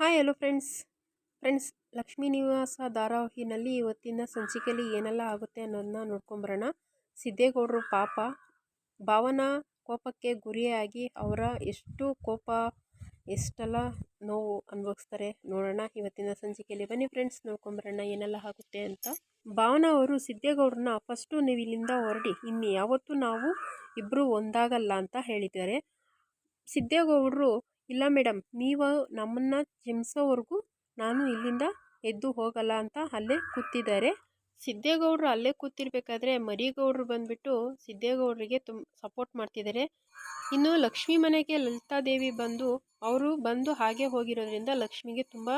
Hi hello friends friends Lakshmi Nivasa ಧಾರಾವಾಹಿನಲ್ಲಿ ಇವತ್ತಿನ ಸಂಚಿಕೆಯಲ್ಲಿ ಏನೆಲ್ಲ ಆಗುತ್ತೆ ಅನ್ನೋದನ್ನ ನೋಡ್ಕೊಂಬರೋಣ ಸಿದ್ದೇಗೌಡರು ಪಾಪ ಭಾವನಾ ಕೋಪಕ್ಕೆ ಗುರಿಯಾಗಿ ಅವರ ಎಷ್ಟು ಕೋಪ, ಎಷ್ಟೆಲ್ಲ ನೋವು ಅನುಭವಿಸ್ತಾರೆ ನೋಡೋಣ ಇವತ್ತಿನ ಸಂಚಿಕೆಯಲ್ಲಿ. ಬನ್ನಿ ಫ್ರೆಂಡ್ಸ್ ನೋಡ್ಕೊಂಬರೋಣ ಏನೆಲ್ಲ ಆಗುತ್ತೆ ಅಂತ. ಭಾವನ ಅವರು ಸಿದ್ದೇಗೌಡರನ್ನ ಫಸ್ಟು ನೀವು ಇಲ್ಲಿಂದ ಹೊರಡಿ, ಇನ್ನು ಯಾವತ್ತೂ ನಾವು ಇಬ್ಬರು ಒಂದಾಗಲ್ಲ ಅಂತ ಹೇಳಿದ್ದಾರೆ. ಸಿದ್ದೇಗೌಡರು ಇಲ್ಲ ಮೇಡಮ್ ನೀವು ನಮ್ಮನ್ನು ಕ್ಷಮಿಸೋವರೆಗೂ ನಾನು ಇಲ್ಲಿಂದ ಎದ್ದು ಹೋಗಲ್ಲ ಅಂತ ಅಲ್ಲೇ ಕೂತಿದ್ದಾರೆ. ಸಿದ್ದೇಗೌಡರು ಅಲ್ಲೇ ಕೂತಿರ್ಬೇಕಾದ್ರೆ ಮರಿಗೌಡರು ಬಂದುಬಿಟ್ಟು ಸಿದ್ದೇಗೌಡರಿಗೆ ತುಂಬ ಸಪೋರ್ಟ್ ಮಾಡ್ತಿದ್ದಾರೆ. ಇನ್ನು ಲಕ್ಷ್ಮಿ ಮನೆಗೆ ಲಲಿತಾದೇವಿ ಬಂದು, ಅವರು ಬಂದು ಹಾಗೆ ಹೋಗಿರೋದ್ರಿಂದ ಲಕ್ಷ್ಮಿಗೆ ತುಂಬ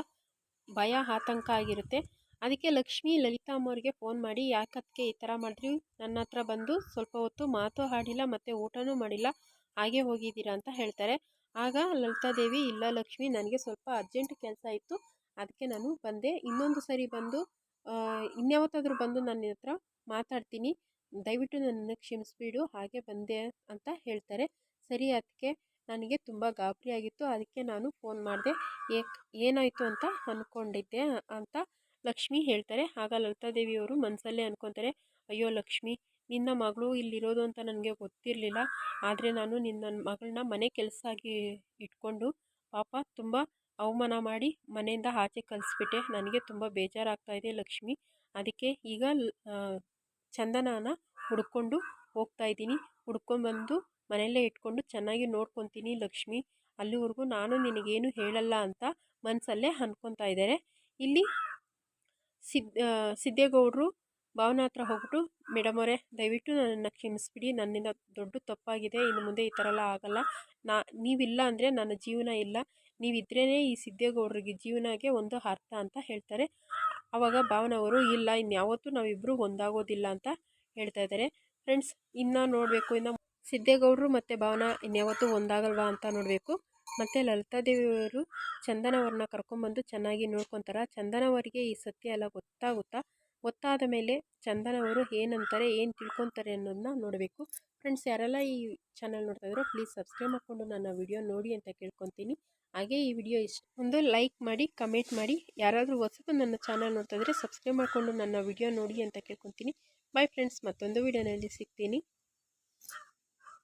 ಭಯ, ಆತಂಕ ಆಗಿರುತ್ತೆ. ಅದಕ್ಕೆ ಲಕ್ಷ್ಮಿ ಲಲಿತಾ ಅಮ್ಮವ್ರಿಗೆ ಫೋನ್ ಮಾಡಿ ಯಾಕದಕ್ಕೆ ಈ ಥರ ಮಾಡಿದ್ರಿ? ನನ್ನ ಹತ್ರ ಬಂದು ಸ್ವಲ್ಪ ಹೊತ್ತು ಮಾತು ಆಡಿಲ್ಲ, ಮತ್ತು ಊಟನೂ ಮಾಡಿಲ್ಲ, ಹಾಗೆ ಹೋಗಿದ್ದೀರಾ ಅಂತ ಹೇಳ್ತಾರೆ. ಆಗ ಲಲಿತಾದೇವಿ ಇಲ್ಲ ಲಕ್ಷ್ಮಿ, ನನಗೆ ಸ್ವಲ್ಪ ಅರ್ಜೆಂಟ್ ಕೆಲಸ ಇತ್ತು. ಅದಕ್ಕೆ ನಾನು ಬಂದೆ. ಇನ್ನೊಂದು ಸರಿ ಬಂದು ಇನ್ಯಾವತ್ತಾದರೂ ಬಂದು ನನ್ನ ಹತ್ರ ಮಾತಾಡ್ತೀನಿ. ದಯವಿಟ್ಟು ನನ್ನನ್ನು ಕ್ಷಮಿಸ್ಬಿಡು, ಹಾಗೆ ಬಂದೆ ಅಂತ ಹೇಳ್ತಾರೆ. ಸರಿ ಅದಕ್ಕೆ ನನಗೆ ತುಂಬ ಗಾಬರಿ ಆಗಿತ್ತು. ಅದಕ್ಕೆ ನಾನು ಫೋನ್ ಮಾಡಿದೆ. ಏಕ್, ಏನಾಯಿತು ಅಂತ ಅಂದ್ಕೊಂಡಿದ್ದೆ ಅಂತ ಲಕ್ಷ್ಮಿ ಹೇಳ್ತಾರೆ. ಆಗ ಲಲಿತಾದೇವಿಯವರು ಮನಸ್ಸಲ್ಲೇ ಅಂದ್ಕೊತಾರೆ ಅಯ್ಯೋ ಲಕ್ಷ್ಮಿ ನಿನ್ನ ಮಗಳು ಇಲ್ಲಿರೋದು ಅಂತ ನನಗೆ ಗೊತ್ತಿರಲಿಲ್ಲ. ಆದರೆ ನಾನು ನಿನ್ನ ಮಗಳನ್ನ ಮನೆ ಕೆಲಸ ಆಗಿ ಇಟ್ಕೊಂಡು ಪಾಪ ತುಂಬ ಅವಮಾನ ಮಾಡಿ ಮನೆಯಿಂದ ಆಚೆ ಕಳಿಸ್ಬಿಟ್ಟೆ ನನಗೆ ತುಂಬ ಬೇಜಾರಾಗ್ತಾ ಇದೆ ಲಕ್ಷ್ಮಿ. ಅದಕ್ಕೆ ಈಗ ಚಂದನಾನ ಹುಡ್ಕೊಂಡು ಹೋಗ್ತಾ ಇದ್ದೀನಿ. ಹುಡ್ಕೊಂಡ್ಬಂದು ಮನೆಯಲ್ಲೇ ಇಟ್ಕೊಂಡು ಚೆನ್ನಾಗಿ ನೋಡ್ಕೊತೀನಿ ಲಕ್ಷ್ಮಿ. ಅಲ್ಲಿವರೆಗೂ ನಾನು ನಿನಗೇನು ಹೇಳಲ್ಲ ಅಂತ ಮನಸ್ಸಲ್ಲೇ ಅಂದ್ಕೊತಾ ಇದ್ದಾರೆ. ಇಲ್ಲಿ ಸಿದ್ ಸಿದ್ದೇಗೌಡರು ಭಾವನ ಹತ್ರ ಹೋಗ್ಬಿಟ್ಟು ಮೇಡಮ್ ಅವರೇ, ದಯವಿಟ್ಟು ನನ್ನನ್ನು ಕ್ಷಮಿಸ್ಬಿಡಿ. ನನ್ನಿಂದ ದೊಡ್ಡ ತಪ್ಪಾಗಿದೆ. ಇನ್ನು ಮುಂದೆ ಈ ಥರ ಎಲ್ಲ ಆಗೋಲ್ಲ. ನಾ, ನೀವಿಲ್ಲ ಅಂದರೆ ನನ್ನ ಜೀವನ ಇಲ್ಲ. ನೀವಿದ್ರೇ ಈ ಸಿದ್ದೇಗೌಡರಿಗೆ ಜೀವನಕ್ಕೆ ಒಂದು ಅರ್ಥ ಅಂತ ಹೇಳ್ತಾರೆ. ಆವಾಗ ಭಾವನವರು ಇಲ್ಲ ಇನ್ಯಾವತ್ತೂ ನಾವಿಬ್ಬರು ಒಂದಾಗೋದಿಲ್ಲ ಅಂತ ಹೇಳ್ತಾ ಇದ್ದಾರೆ. ಫ್ರೆಂಡ್ಸ್, ಇನ್ನು ನೋಡಬೇಕು. ಇನ್ನು ಸಿದ್ದೇಗೌಡರು ಮತ್ತು ಭಾವನ ಇನ್ಯಾವತ್ತೂ ಒಂದಾಗಲ್ವಾ ಅಂತ ನೋಡಬೇಕು. ಮತ್ತು ಲಲಿತಾದೇವಿಯವರು ಚಂದನವ್ರನ್ನ ಕರ್ಕೊಂಬಂದು ಚೆನ್ನಾಗಿ ನೋಡ್ಕೊತಾರೆ. ಚಂದನವರಿಗೆ ಈ ಸತ್ಯ ಎಲ್ಲ ಗೊತ್ತಾಗುತ್ತಾ ಗೊತ್ತಾದ ಮೇಲೆ ಚಂದನವರು ಏನಂತಾರೆ, ಏನು ತಿಳ್ಕೊತಾರೆ ಅನ್ನೋದನ್ನ ನೋಡಬೇಕು. ಫ್ರೆಂಡ್ಸ್ ಯಾರೆಲ್ಲ ಈ ಚಾನಲ್ ನೋಡ್ತಾ ಇದ್ರೋ ಪ್ಲೀಸ್ ಸಬ್ಸ್ಕ್ರೈಬ್ ಮಾಡಿಕೊಂಡು ನನ್ನ ವಿಡಿಯೋ ನೋಡಿ ಅಂತ ಕೇಳ್ಕೊತೀನಿ. ಹಾಗೆ ಈ ವಿಡಿಯೋ ಇಷ್ಟ ಒಂದು ಲೈಕ್ ಮಾಡಿ ಕಮೆಂಟ್ ಮಾಡಿ, ಯಾರಾದರೂ ಹೊಸದು ನನ್ನ ಚಾನಲ್ ನೋಡ್ತಾ ಇದ್ದರೆ ಸಬ್ಸ್ಕ್ರೈಬ್ ಮಾಡಿಕೊಂಡು ನನ್ನ ವಿಡಿಯೋ ನೋಡಿ ಅಂತ ಕೇಳ್ಕೊತೀನಿ. ಬಾಯ್ ಫ್ರೆಂಡ್ಸ್ ಮತ್ತೊಂದು ವಿಡಿಯೋನಲ್ಲಿ ಸಿಗ್ತೀನಿ.